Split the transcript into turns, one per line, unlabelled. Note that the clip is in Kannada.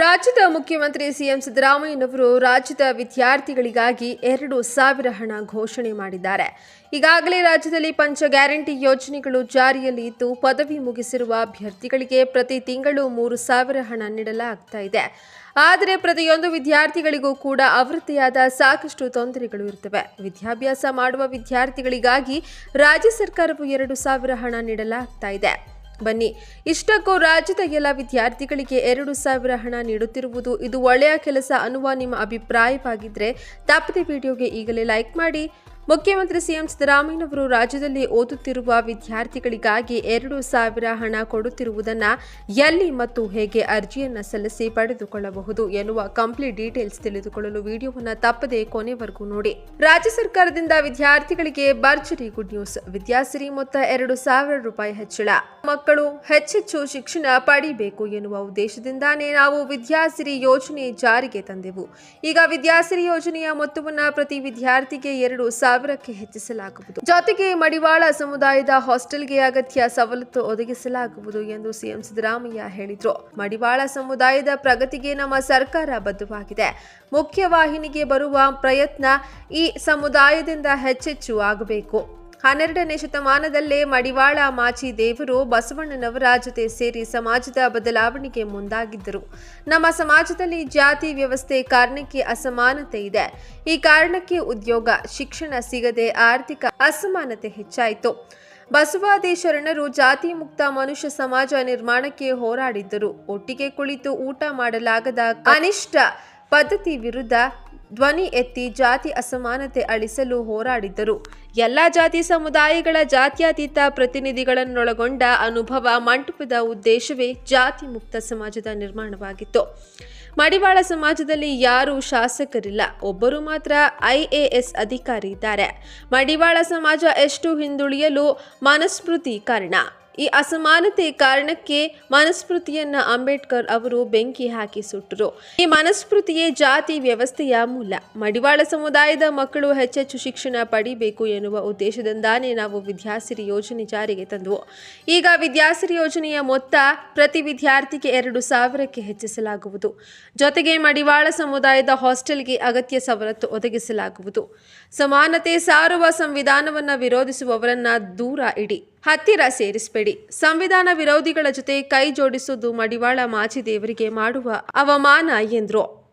ರಾಜ್ಯದ ಮುಖ್ಯಮಂತ್ರಿ ಸಿಎಂ ಸಿದ್ದರಾಮಯ್ಯನವರು ರಾಜ್ಯದ ವಿದ್ಯಾರ್ಥಿಗಳಿಗಾಗಿ ಎರಡು ಸಾವಿರ ಹಣ ಘೋಷಣೆ ಮಾಡಿದ್ದಾರೆ. ಈಗಾಗಲೇ ರಾಜ್ಯದಲ್ಲಿ ಪಂಚ ಗ್ಯಾರಂಟಿ ಯೋಜನೆಗಳು ಜಾರಿಯಲ್ಲಿ ಇದ್ದು, ಪದವಿ ಮುಗಿಸಿರುವ ಅಭ್ಯರ್ಥಿಗಳಿಗೆ ಪ್ರತಿ ತಿಂಗಳು ಮೂರು ಸಾವಿರ ಹಣ ನೀಡಲಾಗ್ತಾ ಇದೆ. ಆದರೆ ಪ್ರತಿಯೊಂದು ವಿದ್ಯಾರ್ಥಿಗಳಿಗೂ ಕೂಡ ಅವೃತ್ತಿಯಾದ ಸಾಕಷ್ಟು ತೊಂದರೆಗಳು ಇರುತ್ತವೆ. ವಿದ್ಯಾಭ್ಯಾಸ ಮಾಡುವ ವಿದ್ಯಾರ್ಥಿಗಳಿಗಾಗಿ ರಾಜ್ಯ ಸರ್ಕಾರವು ಎರಡು ಸಾವಿರ ಹಣ ನೀಡಲಾಗ್ತಾ ಇದೆ. ಬನ್ನಿ. ಇಷ್ಟಕ್ಕೂ ರಾಜ್ಯದ ಎಲ್ಲ ವಿದ್ಯಾರ್ಥಿಗಳಿಗೆ ಎರಡು ಸಾವಿರ ಹಣ ನೀಡುತ್ತಿರುವುದು ಇದು ಒಳ್ಳೆಯ ಕೆಲಸ ಅನ್ನುವ ನಿಮ್ಮ ಅಭಿಪ್ರಾಯವಾಗಿದ್ದರೆ ತಪ್ಪದೆ ವಿಡಿಯೋಗೆ ಈಗಲೇ ಲೈಕ್ ಮಾಡಿ. ಮುಖ್ಯಮಂತ್ರಿ ಸಿಎಂ ಸಿದ್ದರಾಮಯ್ಯನವರು ರಾಜ್ಯದಲ್ಲಿ ಓದುತ್ತಿರುವ ವಿದ್ಯಾರ್ಥಿಗಳಿಗಾಗಿ ಎರಡು ಸಾವಿರ ಹಣ ಕೊಡುತ್ತಿರುವುದನ್ನು ಎಲ್ಲಿ ಮತ್ತು ಹೇಗೆ ಅರ್ಜಿಯನ್ನು ಸಲ್ಲಿಸಿ ಪಡೆದುಕೊಳ್ಳಬಹುದು ಎನ್ನುವ ಕಂಪ್ಲೀಟ್ ಡೀಟೇಲ್ಸ್ ತಿಳಿದುಕೊಳ್ಳಲು ವಿಡಿಯೋವನ್ನು ತಪ್ಪದೆ ಕೊನೆವರೆಗೂ ನೋಡಿ. ರಾಜ್ಯ ಸರ್ಕಾರದಿಂದ ವಿದ್ಯಾರ್ಥಿಗಳಿಗೆ ಭರ್ಜರಿ ಗುಡ್ ನ್ಯೂಸ್ ವಿದ್ಯಾಸಿರಿ ಮೊತ್ತ ಎರಡು ಸಾವಿರ ರೂಪಾಯಿ ಹೆಚ್ಚಳ. ಮಕ್ಕಳು ಹೆಚ್ಚೆಚ್ಚು ಶಿಕ್ಷಣ ಪಡಿಬೇಕು ಎನ್ನುವ ಉದ್ದೇಶದಿಂದಾನೇ ನಾವು ವಿದ್ಯಾಸಿರಿ ಯೋಜನೆ ಜಾರಿಗೆ ತಂದೆವು. ಈಗ ವಿದ್ಯಾಸಿರಿ ಯೋಜನೆಯ ಮೊತ್ತವನ್ನು ಪ್ರತಿ ವಿದ್ಯಾರ್ಥಿಗೆ ಎರಡು ಸಾವಿರಕ್ಕೆ ಹೆಚ್ಚಿಸಲಾಗುವುದು ಜೊತೆಗೆ ಮಡಿವಾಳ ಸಮುದಾಯದ ಹಾಸ್ಟೆಲ್ಗೆ ಅಗತ್ಯ ಸವಲತ್ತು ಒದಗಿಸಲಾಗುವುದು ಎಂದು ಸಿಎಂ ಸಿದ್ದರಾಮಯ್ಯ ಹೇಳಿದರು. ಮಡಿವಾಳ ಸಮುದಾಯದ ಪ್ರಗತಿಗೆ ನಮ್ಮ ಸರ್ಕಾರ ಬದ್ಧವಾಗಿದೆ. ಮುಖ್ಯವಾಹಿನಿಗೆ ಬರುವ ಪ್ರಯತ್ನ ಈ ಸಮುದಾಯದಿಂದ ಹೆಚ್ಚೆಚ್ಚು ಆಗಬೇಕು. ಹನ್ನೆರಡನೇ ಶತಮಾನದಲ್ಲೇ ಮಡಿವಾಳ ಮಾಚಿ ದೇವರು ಬಸವಣ್ಣನವರ ಜೊತೆ ಸೇರಿ ಸಮಾಜದ ಬದಲಾವಣೆಗೆ ಮುಂದಾಗಿದ್ದರು. ನಮ್ಮ ಸಮಾಜದಲ್ಲಿ ಜಾತಿ ವ್ಯವಸ್ಥೆ ಕಾರಣಕ್ಕೆ ಅಸಮಾನತೆ ಇದೆ. ಈ ಕಾರಣಕ್ಕೆ ಉದ್ಯೋಗ, ಶಿಕ್ಷಣ ಸಿಗದೆ ಆರ್ಥಿಕ ಅಸಮಾನತೆ ಹೆಚ್ಚಾಯಿತು. ಬಸವಾದಿ ಶರಣರು ಜಾತಿ ಮುಕ್ತ ಮನುಷ್ಯ ಸಮಾಜ ನಿರ್ಮಾಣಕ್ಕೆ ಹೋರಾಡಿದ್ದರು. ಒಟ್ಟಿಗೆ ಕುಳಿತು ಊಟ ಮಾಡಲಾಗದ ಅನಿಷ್ಟ ಪದ್ಧತಿ ವಿರುದ್ಧ ಧ್ವನಿ ಎತ್ತಿ ಜಾತಿ ಅಸಮಾನತೆ ಅಳಿಸಲು ಹೋರಾಡಿದ್ದರು. ಎಲ್ಲ ಜಾತಿ ಸಮುದಾಯಗಳ ಜಾತ್ಯತೀತ ಪ್ರತಿನಿಧಿಗಳನ್ನೊಳಗೊಂಡ ಅನುಭವ ಮಂಟಪದ ಉದ್ದೇಶವೇ ಜಾತಿ ಮುಕ್ತ ಸಮಾಜದ ನಿರ್ಮಾಣವಾಗಿತ್ತು. ಮಡಿವಾಳ ಸಮಾಜದಲ್ಲಿ ಯಾರೂ ಶಾಸಕರಿಲ್ಲ. ಒಬ್ಬರು ಮಾತ್ರ ಐಎಎಸ್ ಅಧಿಕಾರಿ ಇದ್ದಾರೆ. ಮಡಿವಾಳ ಸಮಾಜ ಎಷ್ಟು ಹಿಂದುಳಿಯಲು ಮನಸ್ಮೃತಿ ಕಾರಣ? ಈ ಅಸಮಾನತೆ ಕಾರಣಕ್ಕೆ ಮನಸ್ಮೃತಿಯನ್ನ ಅಂಬೇಡ್ಕರ್ ಅವರು ಬೆಂಕಿ ಹಾಕಿ ಸುಟ್ಟರು. ಈ ಮನಸ್ಮೃತಿಯೇ ಜಾತಿ ವ್ಯವಸ್ಥೆಯ ಮೂಲ. ಮಡಿವಾಳ ಸಮುದಾಯದ ಮಕ್ಕಳು ಹೆಚ್ಚೆಚ್ಚು ಶಿಕ್ಷಣ ಪಡಿಬೇಕು ಎನ್ನುವ ಉದ್ದೇಶದಿಂದಾನೇ ನಾವು ವಿದ್ಯಾಸಿರಿ ಯೋಜನೆ ಜಾರಿಗೆ ತಂದವು. ಈಗ ವಿದ್ಯಾಸಿರಿ ಯೋಜನೆಯ ಮೊತ್ತ ಪ್ರತಿ ವಿದ್ಯಾರ್ಥಿಗೆ ಎರಡು ಸಾವಿರಕ್ಕೆ ಹೆಚ್ಚಿಸಲಾಗುವುದು. ಜೊತೆಗೆ ಮಡಿವಾಳ ಸಮುದಾಯದ ಹಾಸ್ಟೆಲ್ಗೆ ಅಗತ್ಯ ಸವಲತ್ತು ಒದಗಿಸಲಾಗುವುದು. ಸಮಾನತೆ ಸಾರುವ ಸಂವಿಧಾನವನ್ನು ವಿರೋಧಿಸುವವರನ್ನ ದೂರ ಇಡಿ. ಹತ್ತಿರ ಸೇರಿಸಬೇಡಿ. ಸಂವಿಧಾನ ವಿರೋಧಿಗಳ ಜೊತೆ ಕೈ ಜೋಡಿಸುವುದು ಮಡಿವಾಳ ಮಾಚಿದೇವರಿಗೆ ಮಾಡುವ ಅವಮಾನ ಎಂದರು.